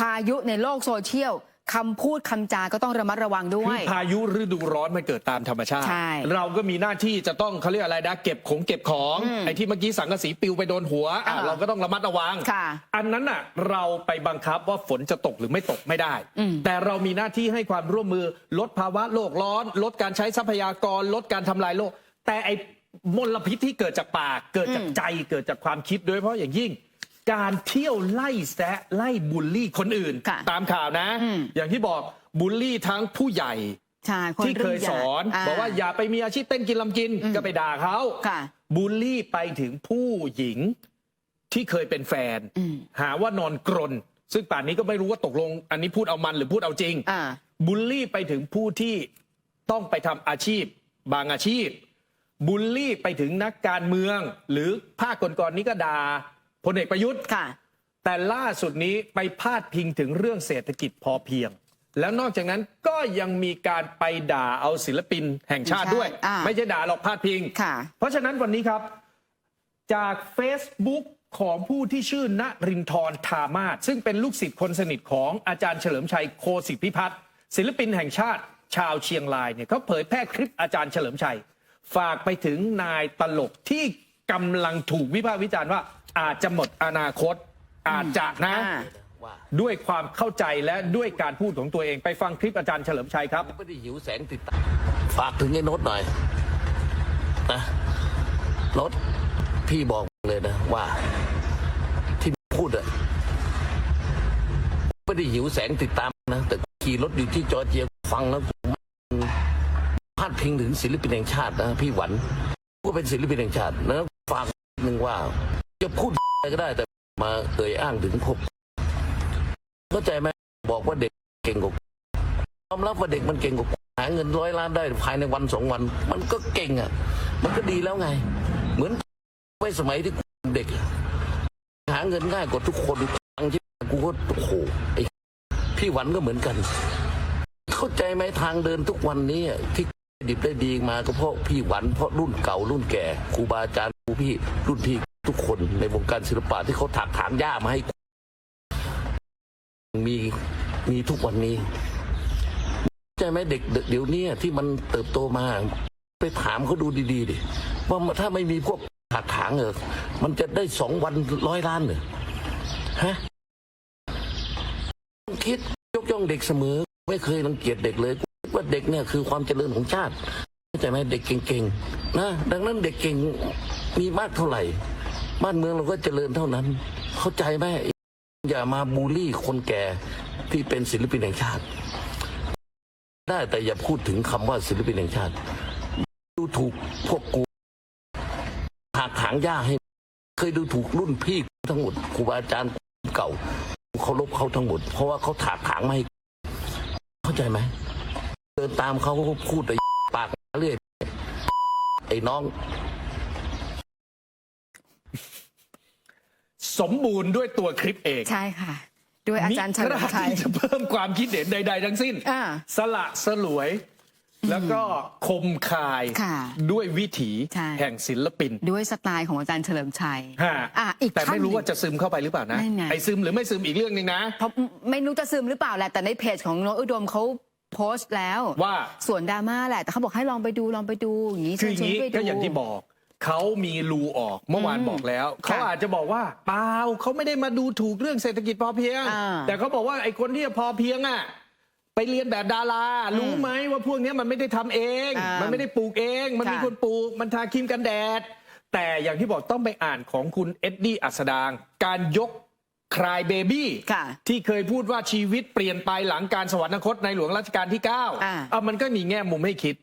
พายุในโลกโซเชียลคำพูดคำจาก็ต้องระมัดระวังด้คืวอย พายุฤดูร้อนมันเกิดตามธรรมชาติ ใช่เราก็มีหน้าที่จะต้องเขาเรียกอะไรนะเก็บของเก็บของไอ้ที่เมื่อกี้สังกะสีปลิวไปโดนหัวอะอ่าเราก็ต้องระมัดระวัง ค่ะอันนั้นน่ะเราไปบังคับว่าฝนจะตกหรือไม่ตกไม่ได้ อืม แต่เรามีหน้าที่ให้ความร่วมมือลดภาวะโลกร้อน ลดการใช้ทรัพยากร ลดการทำลายโลก แต่ไอ้มลพิษที่เกิดจากปากเกิดจากใจเกิดจากความคิดโดยเฉพาะอย่างยิ่ง การเที่ยวไล่แซะไล่บูลลี่คนอื่น ค่ะตามข่าวนะ อืม อย่างที่บอกบูลลี่ทั้งผู้ใหญ่ ใช่คนที่เคยรุ่ใหญ่สอนา บอกว่าอย่าไปมีอาชีพเต้นกินลำกิน อืม ก็ไปด่าเขาค่ะ บูลลี่ไปถึงผู้หญิงที่เคยเป็นแฟน อืมหาว่านอนกรนซึ่งป่านนี้ก็ไม่รู้ว่าตกลง อันนี้พูดเอามันหรือพูดเอาจริง อ่า บูลลี่ไปถึงผู้ที่ต้องไปทำอาชีพ บางอาชีพบูลลี่ไปถึงนักการเมือง หรือภาคก่อนๆนี้ก็ด่า พลเอกประยุทธ์ค่ะ แต่ล่าสุดนี้ไปพาดพิงถึงเรื่องเศรษฐกิจพอเพียง แล้วนอกจากนั้นก็ยังมีการไปด่าเอาศิลปินแห่งชาติด้วยใช่อ่าไม่ใช่ด่าหรอกพาดพิง ค่ะ เพราะฉะนั้นวันนี้ครับ จาก Facebook ของผู้ที่ชื่อณรินทร์ธามาศซึ่งเป็นลูกศิษย์คนสนิทของอาจารย์เฉลิมชัยโคสิทธิพิพัฒน์ศิลปินแห่งชาติชาวเชียงรายเนี่ยเขาเผยแพร่คลิปอาจารย์เฉลิมชัย ฝากไปถึงนายตลกที่กำลังถูกวิพากษ์วิจารณ์ว่า อาจจะหมดอนาคต อาจจะนะอ่าว่า ด้วยความเข้าใจและด้วยการพูดของตัวเองไปฟังคลิปอาจารย์เฉลิมชัยครับ ไม่ได้หิวแสงติดตามฝากถึงไอ้โน้ตหน่อยนะโน้ตพี่บอกเลยนะว่า ที่พูดอะไม่ได้หิวแสงติดตามนะแต่ขี่รถอยู่ที่จอร์เจียฟังแล้วมันพาดพิงถึงศิลปินแห่งชาตินะพี่หวันก็เป็นศิลปินแห่งชาติแล้วฝากหนึ่งว่าจะ พูดอะไรก็ได้แต่มาเอ่ยอ้างถึงพวกเข้าใจไหมบอกว่าเด็กเก่งกว่ายอมรับว่าเด็กมันเก่งกว่าหาเงินร้อยล้านได้ภายในวันสองวัน มันก็เก่งอะ มันก็ดีแล้วไง เหมือนไว้สมัยที่เด็ก หาเงินง่ายกว่าทุกคนตังที่กูก็โอ้โหไอ้พี่หวันก็เหมือนกัน เข้าใจไหมทางเดินทุกวันนี้ที่ดิบได้ดีมาก็เพราะพี่หวันเพราะรุ่นเก่ารุ่นแก่ครูบาอาจารย์ครูพี่รุ่นพี่ ทุกคนในวงการศิลปะที่เขาถักถางหญ้ามาให้ มีมีทุกวันนี้ใช่ไหมเด็กเดี๋ยวนี้ที่มันเติบโตมา ไปถามเขาดูดีๆดิว่าถ้าไม่มีพวกถักถางเออมันจะได้สองวันร้อยล้านเหรอฮะต้องคิดยกย่องเด็กเสมอ ไม่เคยรังเกียจเด็กเลยว่าเด็กเนี่ยคือความเจริญของชาติเข้าใจไหมเด็กเก่งๆนะดังนั้นเด็กเก่งมีมากเท่าไหร่ บ้านเมืองเราก็เจริญเท่านั้น เข้าใจไหมอย่ามาบูลลี่คนแก่ที่เป็นศิลปินแห่งชาติ ได้แต่อย่าพูดถึงคำว่าศิลปินแห่งชาติ ดูถูกพวกกูหากถางหญ้าให้ เคยดูถูกรุ่นพี่ทั้งหมดครูบาอาจารย์เก่าเขาลบเขาทั้งหมด เพราะว่าเขาถากถางไม่เข้าใจไหมเดินตามเขาเขาพูดแต่ปากเรื่อยไอ้น้อง สมบูรณ์ด้วยตัวคลิปเองใช่ค่ะ ด้วยอาจารย์เฉลิมชัยมิกล้าที่จะเพิ่มความคิดเห็นใด ๆ ทั้งสิ้นอ่าสละสลวย แล้วก็คมคายค่ะด้วยวิถีใช่แห่งศิลปิน ด้วยสไตล์ของอาจารย์เฉลิมชัยฮะอะอีกแต่ท่านไม่รู้หนึ่งว่าจะซึมเข้าไปหรือเปล่านะนั่นไงไอ้ซึมหรือไม่ซึมอีกเรื่องหนึ่งนะเพราะไม่รู้จะซึมหรือเปล่าแหละแต่ในเพจของโนตอุดมเขาโพสต์แล้วว่าส่วนดราม่าแหละแต่เขาบอกให้ลองไปดูลองไปดูอย่างนี้คือเชิอญย่างชวนนี้ไปดูก็อย่างที่บอก เขามีรูออกเมื่อวานอืมบอกแล้วค่ะเขาอาจจะบอกว่าเปล่าเขาไม่ได้มาดูถูกเรื่องเศรษฐกิจพอเพียงอ่าแต่เขาบอกว่าไอ้คนที่พอเพียงอะไปเรียนแบบดารา รู้ไหมว่าพวกเนี้ยมันไม่ได้ทำเองอ่ามัมันไม่ได้ปลูกเอง มันมีค่ะคนปลูก มันทาครีมกันแดด แต่อย่างที่บอกต้องไปอ่านของคุณเอ็ดดี้อัสดาง การยกคลายเบบี้ค่ะที่เคยพูดว่าชีวิตเปลี่ยนไปหลังการสวรรคตในหลวงรัชกาลที่ 9 อ่าเอามันก็มีแง่มุมให้คิด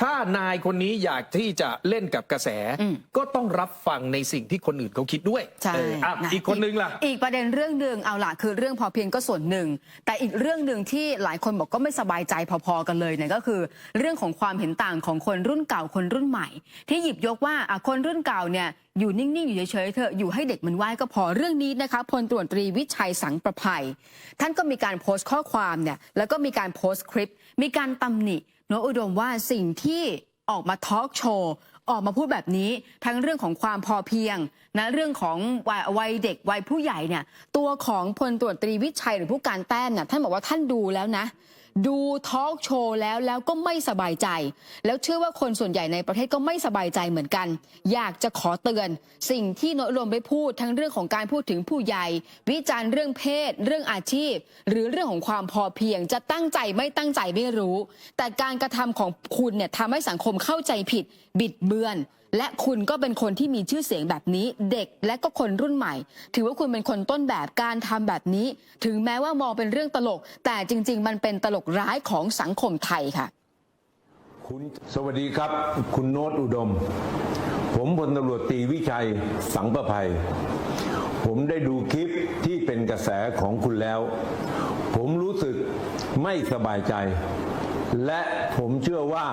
ถ้านายคนนี้อยากที่จะเล่นกับกระแส อืม ก็ต้องรับฟังในสิ่งที่คนอื่นเขาคิดด้วยใช่เอออะะอีกคนนึงล่ะ อีกประเด็นเรื่องหนึ่งเอาล่ะคือเรื่องพอเพียงก็ส่วนหนึ่ง แต่อีกเรื่องหนึ่งที่หลายคนบอกก็ไม่สบายใจพอๆกันเลยเนี่ยก็คือ เรื่องของความเห็นต่างของคนรุ่นเก่าคนรุ่นใหม่ ที่หยิบยกว่าอะคนรุ่นเก่าเนี่ยอยู่นิ่งๆอยู่เฉยๆเถอะอยู่ให้เด็กมันไหว้ก็พอเรื่องนี้นะคะพลตรวจตรีวิชัยสังประภัย ท่านก็มีการโพสต์ข้อความเนี่ยแล้วก็มีการโพสต์คลิป มีการตำหนิ โนตอุดมว่าสิ่งที่ออกมาทอล์กโชว์ออกมาพูดแบบนี้ทั้งเรื่องของความพอเพียงนะเรื่องของวัยวัยเด็กวัยผู้ใหญ่เนี่ยตัวของพลตรวจตรีวิชัยหรือผู้การแต้มเนี่ยท่านบอกว่าท่านดูแล้วนะ ดูทอล์กโชว์แล้วแล้วก็ไม่สบายใจ แล้วเชื่อว่าคนส่วนใหญ่ในประเทศก็ไม่สบายใจเหมือนกัน อยากจะขอเตือน สิ่งที่โนตอุดมได้พูดทั้งเรื่องของการพูดถึงผู้ใหญ่ วิจารณ์เรื่องเพศ เรื่องอาชีพ หรือเรื่องของความพอเพียง จะตั้งใจไม่ตั้งใจไม่รู้ แต่การกระทำของคุณเนี่ยทำให้สังคมเข้าใจผิด บิดเบือนและคุณก็เป็นคนที่มีชื่อเสียงแบบนี้ เด็กและก็คนรุ่นใหม่ ถือว่าคุณเป็นคนต้นแบบการทำแบบนี้ ถึงแม้ว่ามองเป็นเรื่องตลก แต่จริง ๆ มันเป็นตลกร้ายของสังคมไทยค่ะ คุณสวัสดีครับ คุณโนตอุดม ผมพลตำรวจตีวิชัยสังประภัย ผมได้ดูคลิปที่เป็นกระแสของคุณแล้ว ผมรู้สึกไม่สบายใจ และผมเชื่อว่า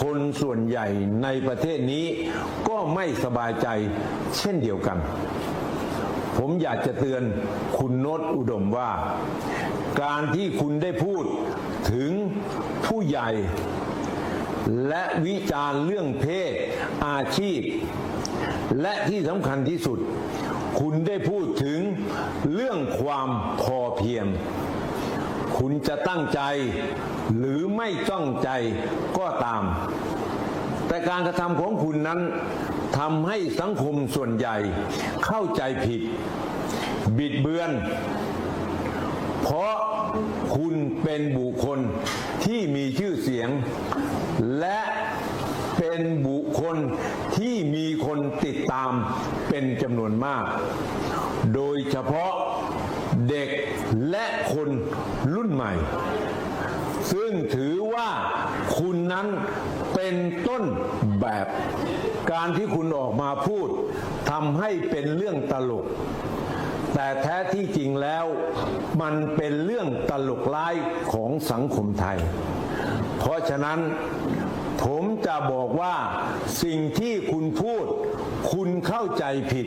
คนส่วนใหญ่ในประเทศนี้ก็ไม่สบายใจเช่นเดียวกัน ผมอยากจะเตือนคุณโนตอุดมว่า การที่คุณได้พูดถึงผู้ใหญ่ และวิจารณ์เรื่องเพศอาชีพ และที่สำคัญที่สุด คุณได้พูดถึงเรื่องความพอเพียง คุณจะตั้งใจ หรือไม่ตั้งใจก็ตาม แต่การกระทำของคุณนั้นทำให้สังคมส่วนใหญ่เข้าใจผิด บิดเบือน เพราะคุณเป็นบุคคลที่มีชื่อเสียง และเป็นบุคคลที่มีคนติดตามเป็นจำนวนมาก โดยเฉพาะ เด็กและคนรุ่นใหม่ ซึ่งถือว่าคุณนั้นเป็นต้นแบบ การที่คุณออกมาพูดทำให้เป็นเรื่องตลก แต่แท้ที่จริงแล้วมันเป็นเรื่องตลกร้ายของสังคมไทย เพราะฉะนั้นผมจะบอกว่าสิ่งที่คุณพูด คุณเข้าใจผิด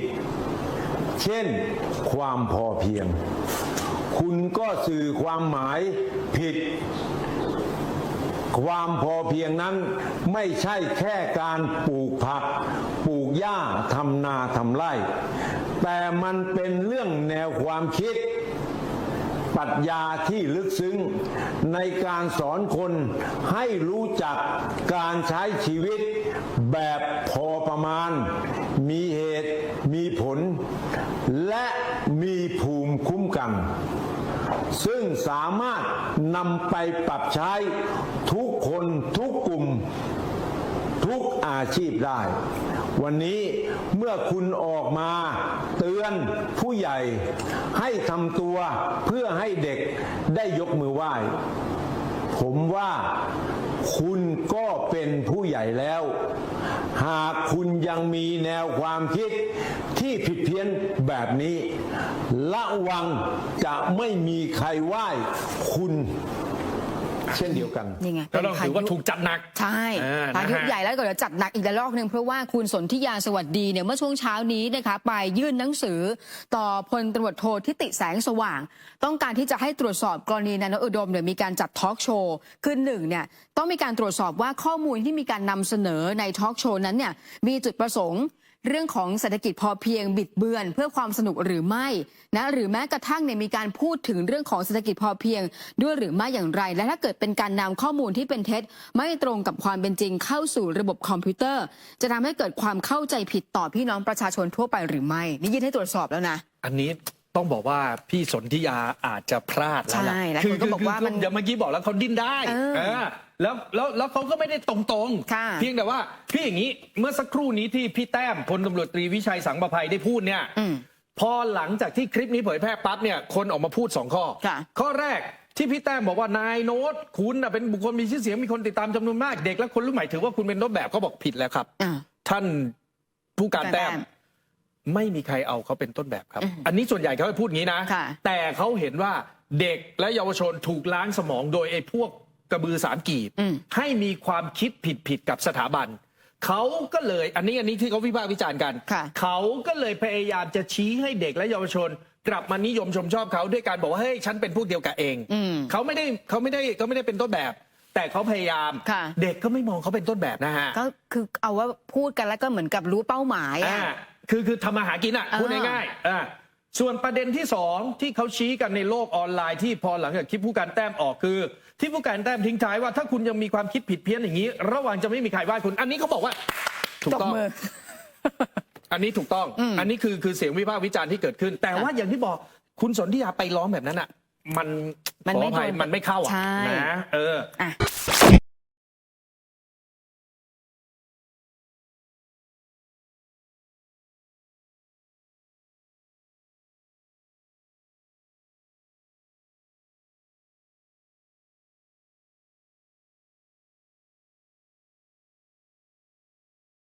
เช่น ความพอเพียง คุณก็สื่อความหมายผิด ความพอเพียงนั้นไม่ใช่แค่การปลูกผัก ปลูกหญ้าทำนาทำไร่ แต่มันเป็นเรื่องแนวความคิดปรัชญาที่ลึกซึ้งในการสอนคนให้รู้จักการใช้ชีวิตแบบพอประมาณ มีเหตุ มีผลและมีภูมิคุ้มกัน ซึ่งสามารถนำไปปรับใช้ทุกคนทุกกลุ่ม ทุกอาชีพได้ วันนี้เมื่อคุณออกมาเตือนผู้ใหญ่ให้ทำตัวเพื่อให้เด็กได้ยกมือไหว้ ผมว่า คุณก็เป็นผู้ใหญ่แล้ว หากคุณยังมีแนวความคิดที่ผิดเพี้ยนแบบนี้ระวังจะไม่มีใครไหว้คุณ เช่นเดียวกันนี่ไงก็ต้องถือว่าถูกจัดหนัก ใช่อ่าพายุนะฮะใหญ่แล้วก็เดี๋ยวจัดหนักอีกระลอกหนึ่งเพราะว่าคุณสนธิยาสวัสดีเนี่ยเมื่อช่วงเช้านี้นะคะไปยื่นหนังสือ ต่อพลตำรวจโททิติแสงสว่าง ต้องการที่จะให้ตรวจสอบกรณีนายนอุดมเนี่ยมีการจัดทอล์กโชว์คือหนึ่งเนี่ยต้องมีการตรวจสอบว่าข้อมูลที่มีการนำเสนอในทอล์กโชว์นั้นเนี่ยมีจุดประสงค์ เรื่องของเศรษฐกิจพอเพียงบิดเบือนเพื่อความสนุกหรือไม่นะหรือแม้กระทั่งเนี่ยมีการพูดถึงเรื่องของเศรษฐกิจพอเพียง ด้วยหรือไม่อย่างไร และถ้าเกิดเป็นการนำข้อมูลที่เป็นเท็จ ไม่ตรงกับความเป็นจริงเข้าสู่ระบบคอมพิวเตอร์ จะทำให้เกิดความเข้าใจผิดต่อพี่น้องประชาชนทั่วไปหรือไม่ นี่ยื่นให้ตรวจสอบแล้วนะ อันนี้ต้องบอกว่าพี่สนธิยาอาจจะพลาดแล้วล่ะใช่แล้วคือคนก็บอกว่ามันเดี๋ยวเมื่อกี้บอกแล้วเขาดิ้นได้เออเออ แล้วแล้วแล้วเขาก็ไม่ได้ตรงๆค่ะเพียงแต่ว่าพี่อย่างนี้เมื่อสักครู่นี้ที่พี่แต้มพลตำรวจตรีวิชัยสังประภัยได้พูดเนี่ยอืมพอหลังจากที่คลิปนี้เผยแพร่ปั๊บเนี่ยคนออกมาพูดสองข้อ ค่ะ ข้อแรกที่พี่แต้มบอกว่านายโน้ตคุณน่ะเป็นบุคคลมีชื่อเสียงมีคนติดตามจำนวนมากเด็กและคนรุ่นใหม่ถือว่าคุณเป็นต้นแบบเขาบอกผิดแล้วครับ อ่า ท่านผู้การแต้มแต้มไม่มีใครเอาเขาเป็นต้นแบบครับ อืมอันนี้ส่วนใหญ่เขาจะพูดอย่างนี้นะ ค่ะ แต่เขาเห็นว่าเด็กและเยาวชนถูกล้างสมองโดยไอ้พวก กระบือสามกีบอืมให้มีความคิดผิดผิดๆกับสถาบัน เขาก็เลยอันนี้อันนี้ที่เขาวิพากษ์วิจารณ์กันค่ะเขาก็เลยพยายามจะชี้ให้เด็กและเยาวชน กลับมานิยมชมชอบเขาด้วยการบอกว่าเฮ้ยฉันเป็นพวกเดียวกับเองอืมเขาไม่ได้เขาไม่ได้เขาไม่ได้เป็นต้นแบบ แต่เขาพยายามค่ะเด็กก็ไม่มองเขาเป็นต้นแบบนะฮะก็คือเอาว่าพูดกันแล้วก็เหมือนกับรู้เป้าหมายอ่าอะคือคือทำมาหากินอะอ่าพูดง่ายๆอ่าส่วนประเด็นที่สองที่เขาชี้กันในโลกออนไลน์ที่พอหลังจากคลิปผู้การแต้มออกคือ ที่ผู้การแต้มทิ้งท้ายว่าถ้าคุณยังมีความคิดผิดเพี้ยนอย่างนี้ ระหว่างจะไม่มีใครว่าคุณ อันนี้เขาบอกว่าถูกตบต้อง มือ อันนี้ถูกต้อง อันนี้คือคือเสียงวิพากษ์วิจารณ์ที่เกิดขึ้น แต่ว่าอย่างที่บอกคุณสนธิยาไปร้องแบบนั้นอะ มันมันขอไม่อภัยโดนมันไม่เข้าอะใช่ นะเออ อะ